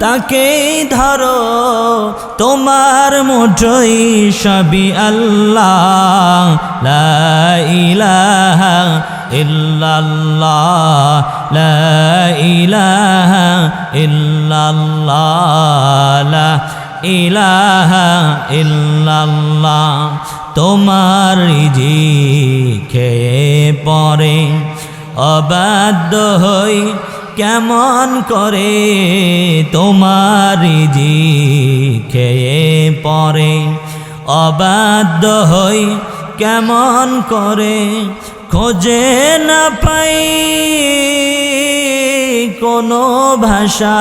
তাকেই ধরো, তোমার মুঠোই সবি আল্লাহ। লা ইলাহা ইল্লাল্লাহ, লা ইলাহা তোমার জি খেয়ে পরে অবাধ্য হই কেমন করে তোমার জি খেয়ে পরে অবাধ্য হই কেমন করে খোঁজে না পাই কোনো ভাষা।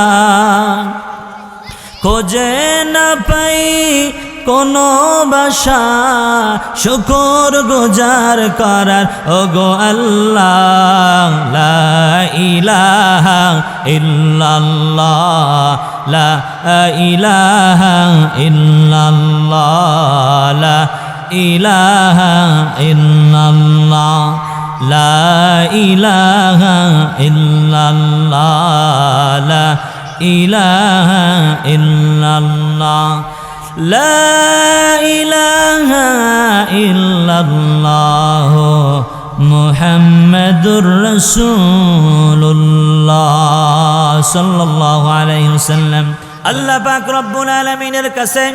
খোঁজে না পাই কোনো বাসা শুকর গুজার করার। ও গো আল্লাহ ইলাহা ইল্লাল্লাহ, লা ইলাহা ইল্লাল্লাহ, লা ইলাহা লা ইলাহা লা ইলাহা লা ইলাহা ইল্লাল্লাহ মুহাম্মাদুর রাসূলুল্লাহ সাল্লাল্লাহু আলাইহি ওয়াসাল্লাম। আল্লাহ পাক রব্বুল আলামিনের কাছে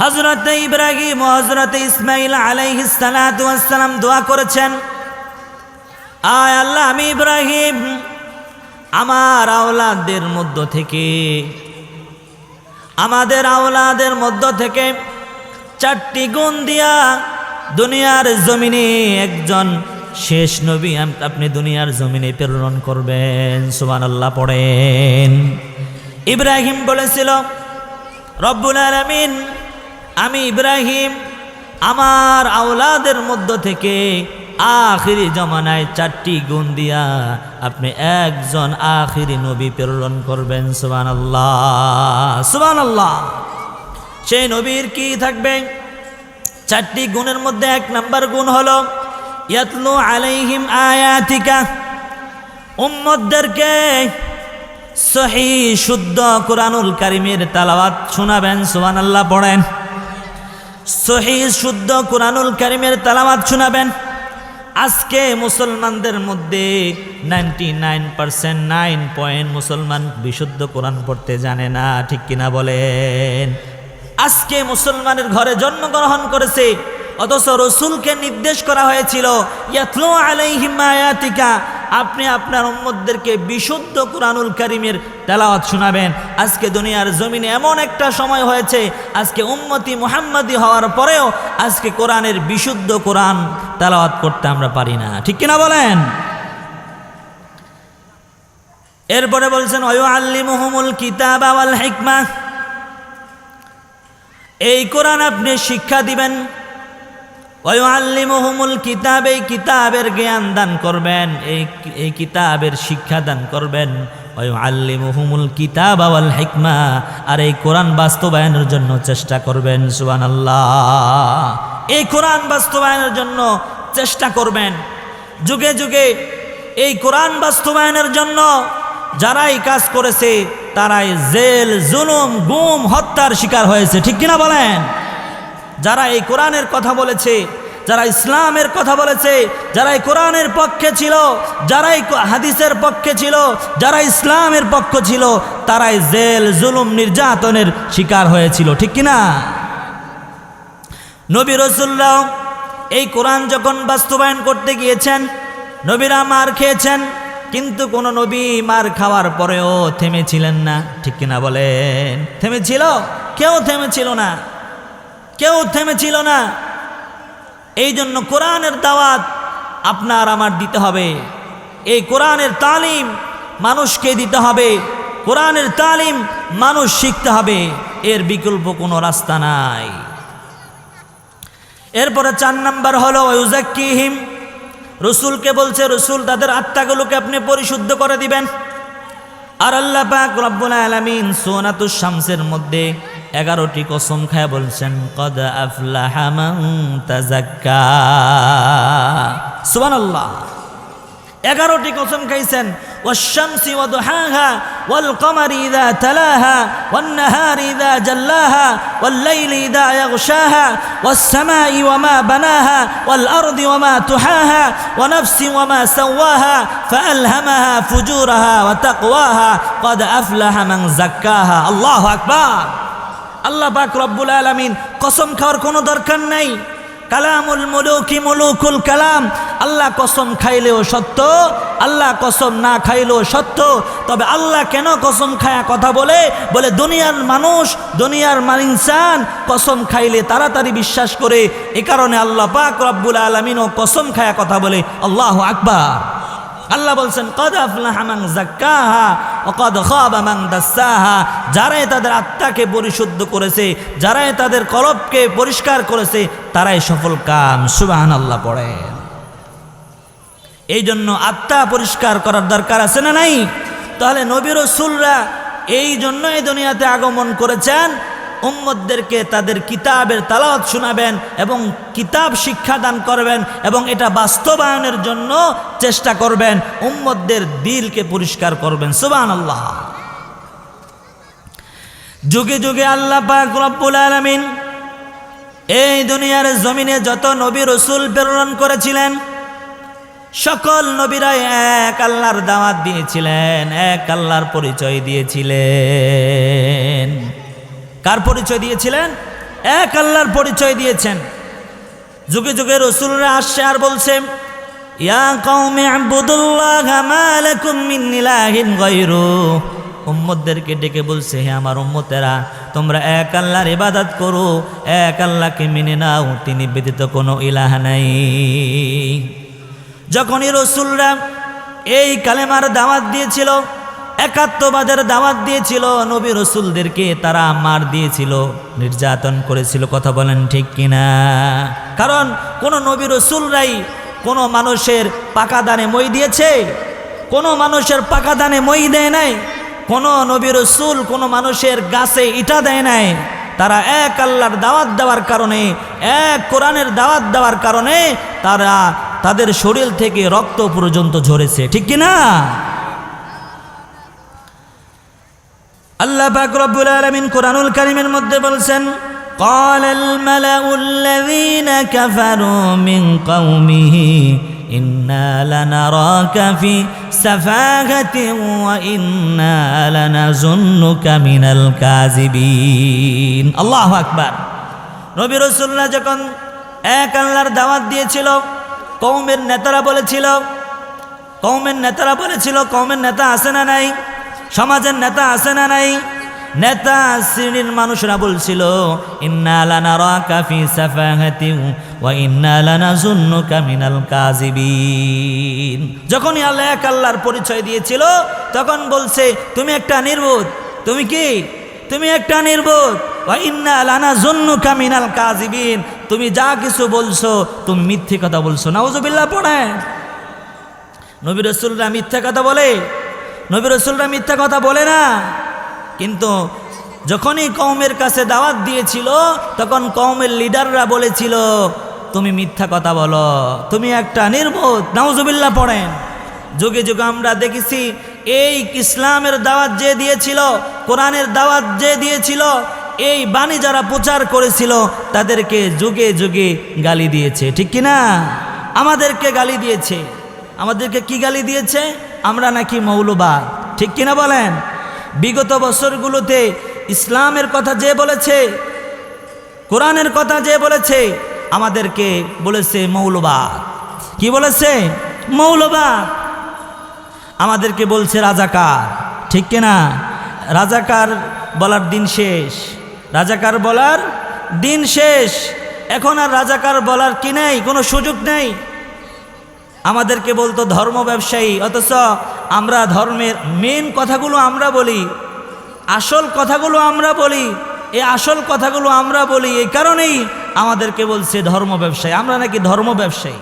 হজরত ইব্রাহিম ও হজরত ইসমাইল আলাইহিস সালাতু ওয়াস দোয়া করেছেন। আয় আল্লাহ, আমি ইব্রাহিম, আমার আওলাদের মধ্য থেকে আমাদের আওলাদের মধ্য থেকে চারটি গুণ দিয়া দুনিয়ার জমিনে একজন শেষ নবী আপনি দুনিয়ার জমিনে প্রেরণ করবেন। সুবান আল্লাহ পড়েন। ইব্রাহিম বলেছিল, রব্বুল আলমিন, আমি ইব্রাহিম, আমার আওলাদের মধ্য থেকে আখিরি জমানায় চারটি গুণ দিয়া আপনি একজন আখিরি নবী প্রেরণ করবেন সুবান আল্লাহ সুবান আল্লাহ সেই নবীর কি থাকবে? চারটি গুণের মধ্যে এক নাম্বার গুণ হলো, ইয়াতলু আলাইহিম আয়াতিকা। উম্মদদেরকে সহি, শুদ্ধ কোরআনুল কারিমের তালাওয়াত শোনাবেন সুবান আল্লাহ পড়েন। সহি, শুদ্ধ কোরআনুল কারিমের তালাওয়াত শোনাবেন। আজকে মুসলমানদের মধ্যে ninety nine percent nine point মুসলমান বিশুদ্ধ কোরআন পড়তে জানে না, ঠিক কিনা বলেন? আজকে মুসলমানের ঘরে জন্মগ্রহণ করেছে, অথচ রসুলকে নির্দেশ করা হয়েছিল, ইয়াতলু আলাইহিম আয়াতিকা আপনি আপনার উম্মতদেরকে বিশুদ্ধ কোরআনুল করিমের তেলাওয়াত শোনাবেন। আজকে দুনিয়ার জমিনে এমন একটা সময় হয়েছে, আজকে উম্মতি মুহাম্মাদি হওয়ার পরেও আজকে কোরআনের বিশুদ্ধ কোরআন তেলাওয়াত করতে আমরা পারি না। ঠিক কিনা বলেন? এরপরে বলছেন অয়ু আল্লিমুহুমুল কিতাব আওয়াল হিকমা। এই কোরআন আপনি শিক্ষা দিবেন ওয়াল্লিমুহুমুল কিতাব, এই কিতাবের জ্ঞান দান করবেন, এই এই কিতাবের শিক্ষা দান করবেন। ওয়াল্লিমুহুমুল কিতাব আওয়াল হিকমা, আর এই কোরআন বাস্তবায়নের জন্য চেষ্টা করবেন, সুবহানাল্লাহ। এই কোরআন বাস্তবায়নের জন্য চেষ্টা করবেন। যুগে যুগে এই কোরআন বাস্তবায়নের জন্য যারাই কাজ করেছে, তারাই জেল, জুলুম, গুম, হত্যার শিকার হয়েছে। ঠিক কিনা বলেন? যারা এই কোরআনের কথা বলেছে যারা ইসলামের কথা বলেছে, যারাই কোরআনের পক্ষে ছিল, যারাই হাদিসের পক্ষে ছিল যারা ইসলামের পক্ষ ছিল, তারাই জেল, জুলুম, নির্যাতনের শিকার হয়েছিল, ঠিক কিনা নবী রসুল্লাহ এই কোরআন যখন বাস্তবায়ন করতে গিয়েছেন, নবীরা মার খেয়েছেন, কিন্তু কোনো নবী মার খাওয়ার পরেও থেমেছিলেন না, ঠিক কিনা বলেন? থেমেছিল? কেউ থেমেছিল না। কেউ থেমেছিল না। এই জন্য কোরআনের দাওয়াত আপনার আমার দিতে হবে। এই কোরআনের তালিম মানুষকে দিতে হবে। কোরআনের তালিম মানুষ শিখতে হবে। এর বিকল্প কোনো রাস্তা নাই। এরপরে চার নাম্বার হলো ওয়ুজাক্কিহিম রসুলকে বলছে, রসুল, তাদের আত্মাগুলোকে আপনি পরিশুদ্ধ করে দিবেন। আর আল্লাহ পাক রব্বুল আলামিন সোনাতুস শামসের মধ্যে এগারোটি কসম খায় বলছেন কদ আফলাহা মান তাজাক্কা সুবহানাল্লাহ এগারোটি কসম খাইছেন والشمس وضحاها والقمر إذا تلاها والنهار إذا جلاها والليل إذا يغشاها والسماء وما بناها والأرض وما تحاها ونفس وما سواها فألهمها فجورها وتقواها قد أفلح من زكاها الله أكبر আল্লাহ পাক রব্বুল আলামিন কসম খাওয়ার কোনো দরকার নাই। কালামুল মুলুকি মুলুকুল কালাম। আল্লাহ কসম খাইলেও সত্য, আল্লাহ কসম না খাইলেও সত্য। তবে আল্লাহ কেন কসম খায়া কথা বলে? বলে দুনিয়ার মানুষ, দুনিয়ার ইনসান, কসম খাইলে তাড়াতাড়ি বিশ্বাস করে। এ কারণে আল্লাহ পাক রব্বুল আলমিনও কসম খায়া কথা বলে, আল্লাহ আকবার। আল্লাহ বলছেন, কদ আফলাহা মান যারাই তাদের আত্মাকে পরিশুদ্ধ করেছে, যারাই তাদের কলবকে পরিষ্কার করেছে, তারাই সফল কাম সুবাহান আল্লাহ পড়েন। এই জন্য আত্মা পরিষ্কার করার দরকার আছে না নাই? তাহলে নবীর রসুলরা এই জন্যই দুনিয়াতে আগমন করেছেন উম্মদদেরকে তাদের কিতাবের তালাওয়াত শোনাবেন এবং কিতাব শিক্ষাদান করবেন এবং এটা বাস্তবায়নের জন্য চেষ্টা করবেন। উম্মদদের দিলকে পরিষ্কার করবেন। সুবান আল্লাহ যুগে যুগে আল্লাহ পাক রব্বুল আলামিন এই দুনিয়ার জমিনে যত নবী রসুল প্রেরণ করেছিলেন, সকল নবীরাই এক আল্লাহর দাওয়াত দিয়েছিলেন, এক আল্লাহর পরিচয় দিয়েছিলেন। কার পরিচয় দিয়েছিলেন? এক আল্লাহর পরিচয় দিয়েছেন। যুগে যুগে রসুলরা আসছে আর বলছে ইয়া ডেকে বলছে, হে আমার উম্মতেরা, তোমরা এক আল্লাহর ইবাদত করো, এক আল্লাহকে মেনে নাও, তিনি ব্যতীত কোনো ইলাহ নাই। যখনই রসুলরা এই কালেমার দাওয়াত দিয়েছিল একাত্মবাদের দাওয়াত দিয়েছিল, নবী রসুলদেরকে তারা মার দিয়েছিল, নির্যাতন করেছিল, কথা বলেন ঠিক কিনা? কারণ কোনো নবী রসুলরাই কোনো মানুষের পাকা দানে মই দিয়েছে, কোনো মানুষের পাকা দানে মই দেয় নাই, কোনো নবী রসুল কোনো মানুষের গাছে ইটা দেয় নাই। তারা এক আল্লাহর দাওয়াত দেওয়ার কারণে, এক কোরআনের দাওয়াত দেওয়ার কারণে তারা তাদের শরীর থেকে রক্ত পর্যন্ত ঝরেছে, ঠিক কিনা? আল্লাহ পাক রব্বুল আলামিন কোরআনুল কারীমের মধ্যে বলছেন قال الملأ الذين كفروا من قومه إنا لنراك في سفاهة وإنا لنظنك من الكاذبين الله أكبر নবী রসুল্লাহ যখন এক আল্লাহর দাওয়াত দিয়েছিল কৌমের নেতারা বলেছিল কৌমের নেতারা বলেছিল কৌমের নেতা আছে না নাই সমাজের নেতা আছে না নাই? নেতা শ্রেণির মানুষরা বলছিল যখনই আল্লাহ এক আল্লাহর পরিচয় দিয়েছিল, তখন বলছে, তুমি একটা নির্বোধ। তুমি কি? তুমি একটা নির্বোধ। ওয়া ইন্নালানা জুন্নুকা মিনাল তুমি যা কিছু বলছো, তুমি মিথ্যে কথা বলছো। নাউজুবিল্লাহ পড়ে নবী রসুলরা মিথ্যা কথা বলে। নবী রসুলরা মিথ্যা কথা বলে না। কিন্তু যখনই কৌমের কাছে দাওয়াত দিয়েছিল, তখন কৌমের লিডাররা বলেছিল, তুমি মিথ্যা কথা বলো, তুমি একটা নির্বোধ, নাউজুবিল্লাহ পড়েন। যুগে যুগে আমরা দেখেছি, এই ইসলামের দাওয়াত যে দিয়েছিল, কোরআনের দাওয়াত যে দিয়েছিল, এই বাণী যারা প্রচার করেছিল, তাদেরকে যুগে যুগে গালি দিয়েছে। ঠিক কিনা? আমাদেরকে গালি দিয়েছে। আমাদেরকে কি গালি দিয়েছে? আমরা নাকি মৌলবাদ, ঠিক কিনা বলেন? বিগত বছরগুলোতে ইসলামের কথা যে বলেছে, কোরআনের কথা যে বলেছে, আমাদেরকে বলেছে মৌলবাদ। কি বলেছে? মৌলবাদ। আমাদেরকে বলছে রাজাকার, ঠিক কিনা? রাজাকার বলার দিন শেষ। রাজাকার বলার দিন শেষ। এখন আর রাজাকার বলার কি নেই? কোনো সুযোগ নেই। আমাদেরকে বলতো ধর্ম ব্যবসায়ী, অথচ আমরা ধর্মের মেন কথাগুলো আমরা বলি, আসল কথাগুলো আমরা বলি এই আসল কথাগুলো আমরা বলি, এই কারণেই আমাদেরকে বলছে ধর্ম ব্যবসায়ী। আমরা নাকি ধর্ম ব্যবসায়ী।